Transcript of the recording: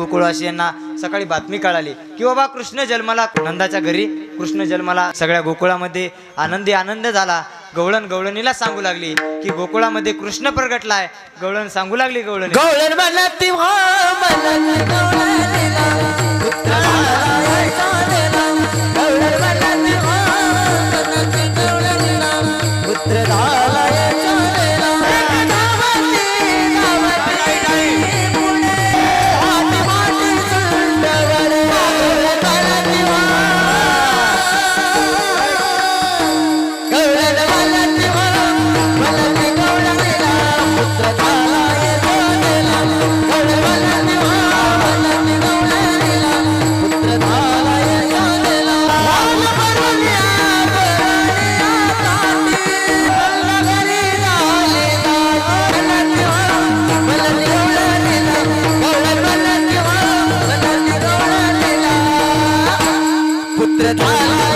गोकुळवासियांना सकाळी बातमी कळाली की बाबा कृष्ण जन्माला नंदाच्या घरी कृष्ण जन्माला सगळ्या गोकुळामध्ये आनंदी आनंद झाला. गवळण गवळणीला सांगू लागली की गोकुळामध्ये कृष्ण प्रगटलाय. गवळण सांगू लागली गवळण. गवळण تتعلم